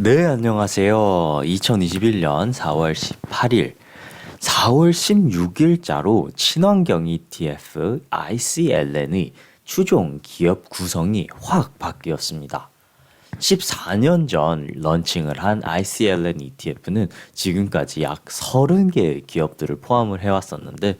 네, 안녕하세요. 2021년 4월 18일, 4월 16일자로 친환경 ETF ICLN의 추종 기업 구성이 확 바뀌었습니다. 14년 전 런칭을 한 ICLN ETF는 지금까지 약 30개의 기업들을 포함을 해왔었는데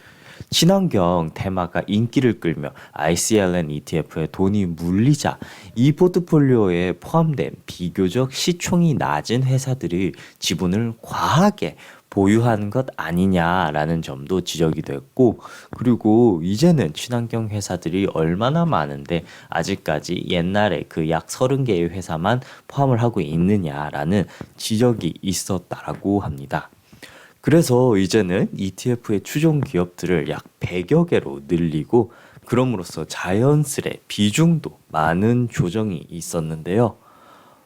친환경 테마가 인기를 끌며 ICLN ETF에 돈이 물리자 이 포트폴리오에 포함된 비교적 시총이 낮은 회사들이 지분을 과하게 보유한 것 아니냐라는 점도 지적이 됐고 그리고 이제는 친환경 회사들이 얼마나 많은데 아직까지 옛날에 그 약 30개의 회사만 포함을 하고 있느냐라는 지적이 있었다라고 합니다. 그래서 이제는 ETF의 추종 기업들을 약 100여 개로 늘리고 그럼으로써 자연스레 비중도 많은 조정이 있었는데요.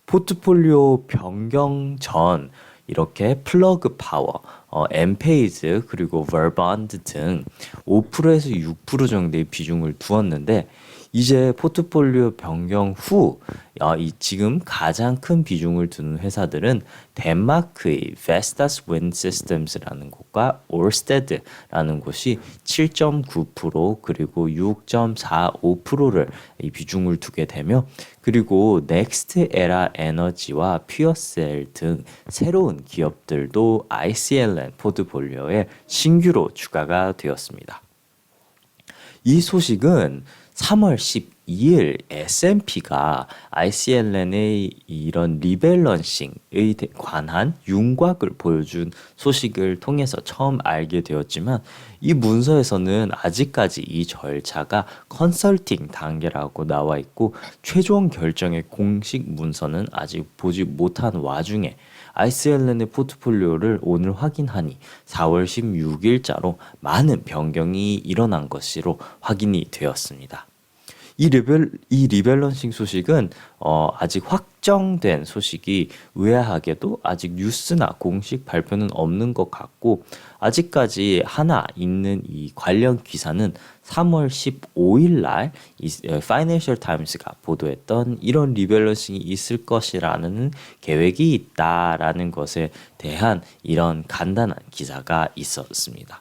포트폴리오 변경 전 이렇게 플러그 파워, 어, 엠페이즈 그리고 벌반드 등 5%에서 6% 정도의 비중을 두었는데 이제 포트폴리오 변경 후 어, 이 지금 가장 큰 비중을 두는 회사들은 덴마크의 Vestas Wind Systems라는 곳과 Orsted라는 곳이 7.9% 그리고 6.45%를 이 비중을 두게 되며 그리고 넥스트 에라 에너지와 퓨어셀 등 새로운 기업들도 ICLN 포트폴리오에 신규로 추가가 되었습니다. 이 소식은 3월 12일 S&P가 ICLN의 이런 리밸런싱에 관한 윤곽을 보여준 소식을 통해서 처음 알게 되었지만 이 문서에서는 아직까지 이 절차가 컨설팅 단계라고 나와 있고 최종 결정의 공식 문서는 아직 보지 못한 와중에 ICLN의 포트폴리오를 오늘 확인하니 4월 16일자로 많은 변경이 일어난 것으로 확인이 되었습니다. 이 리밸 이 리밸런싱 소식은 어, 아직 확정된 소식이 의아하게도 아직 뉴스나 공식 발표는 없는 것 같고 아직까지 하나 있는 이 관련 기사는 3월 15일 날이 파이낸셜 타임스가 보도했던 이런 리밸런싱이 있을 것이라는 계획이 있다라는 것에 대한 이런 간단한 기사가 있었습니다.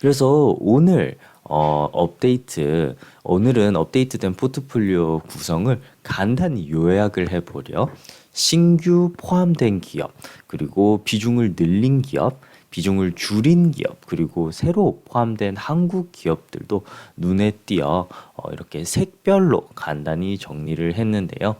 그래서 오늘 어, 업데이트 오늘은 업데이트된 포트폴리오 구성을 간단히 요약을 해보려 신규 포함된 기업 그리고 비중을 늘린 기업 비중을 줄인 기업 그리고 새로 포함된 한국 기업들도 눈에 띄어 어, 이렇게 색별로 간단히 정리를 했는데요.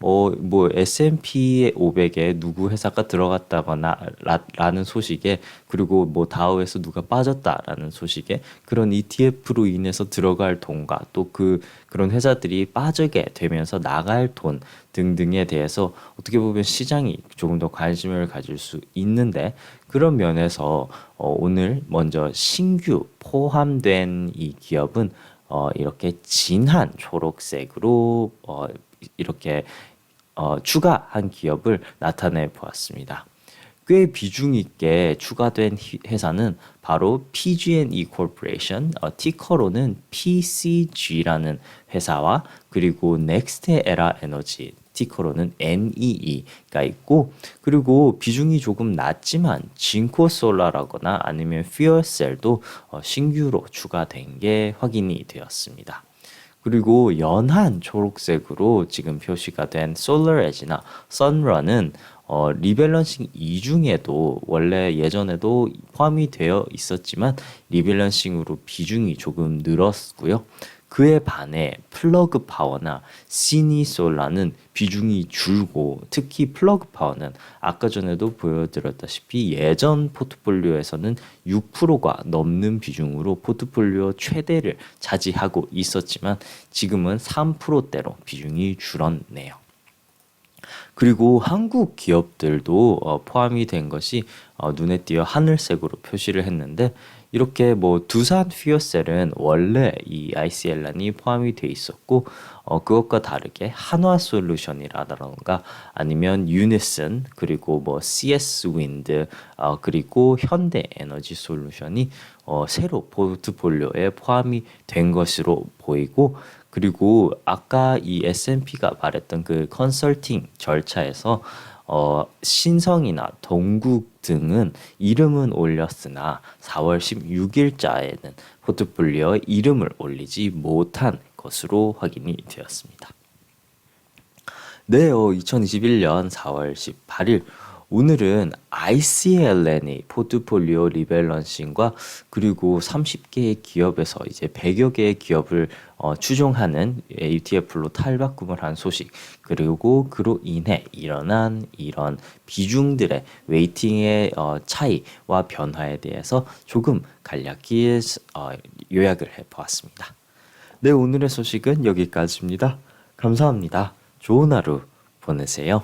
어, 뭐 S&P 500에 누구 회사가 들어갔다거나 라, 라는 소식에 그리고 뭐 다우에서 누가 빠졌다라는 소식에 그런 ETF로 인해서 들어갈 돈과 또 그 그런 회사들이 빠지게 되면서 나갈 돈 등등에 대해서 어떻게 보면 시장이 조금 더 관심을 가질 수 있는데 그런 면에서 어, 오늘 먼저 신규 포함된 이 기업은 어, 이렇게 진한 초록색으로 어, 이렇게 어, 추가한 기업을 나타내 보았습니다. 꽤 비중 있게 추가된 회사는 바로 PG&E Corporation, 어, 티커로는 PCG라는 회사와 그리고 넥스트 에라 에너지, 티커로는 NEE가 있고 그리고 비중이 조금 낮지만 진코 솔라라거나 아니면 퓨어셀도 어, 신규로 추가된 게 확인이 되었습니다. 그리고 연한 초록색으로 지금 표시가 된 솔러 에지나 선런은 어, 리밸런싱 이중에도 원래 예전에도 포함이 되어 있었지만 리밸런싱으로 비중이 조금 늘었고요. 그에 반해 플러그 파워나 시니솔라는 비중이 줄고 특히 플러그 파워는 아까 전에도 보여드렸다시피 예전 포트폴리오에서는 6%가 넘는 비중으로 포트폴리오 최대를 차지하고 있었지만 지금은 3%대로 비중이 줄었네요. 그리고 한국 기업들도 어, 포함이 된 것이 어, 눈에 띄어 하늘색으로 표시를 했는데 이렇게 뭐 두산 퓨어셀은 원래 이 ICL란이 포함이 돼 있었고 어, 그것과 다르게 한화 솔루션이라던가 아니면 유니슨 그리고 뭐 CS 윈드 어, 그리고 현대 에너지 솔루션이 어, 새로 포트폴리오에 포함이 된 것으로 보이고 그리고 아까 이 S&P가 말했던 그 컨설팅 절차에서 어, 신성이나 동국 등은 이름은 올렸으나 4월 16일자에는 포트폴리오에 이름을 올리지 못한 것으로 확인이 되었습니다. 네, 어, 2021년 4월 18일 오늘은 ICLN의 포트폴리오 리밸런싱과 그리고 30개의 기업에서 이제 100여 개의 기업을 어, 추종하는 ETF로 탈바꿈을 한 소식 그리고 그로 인해 일어난 이런 비중들의 웨이팅의 어, 차이와 변화에 대해서 조금 간략히 어, 요약을 해보았습니다. 네, 오늘의 소식은 여기까지입니다. 감사합니다. 좋은 하루 보내세요.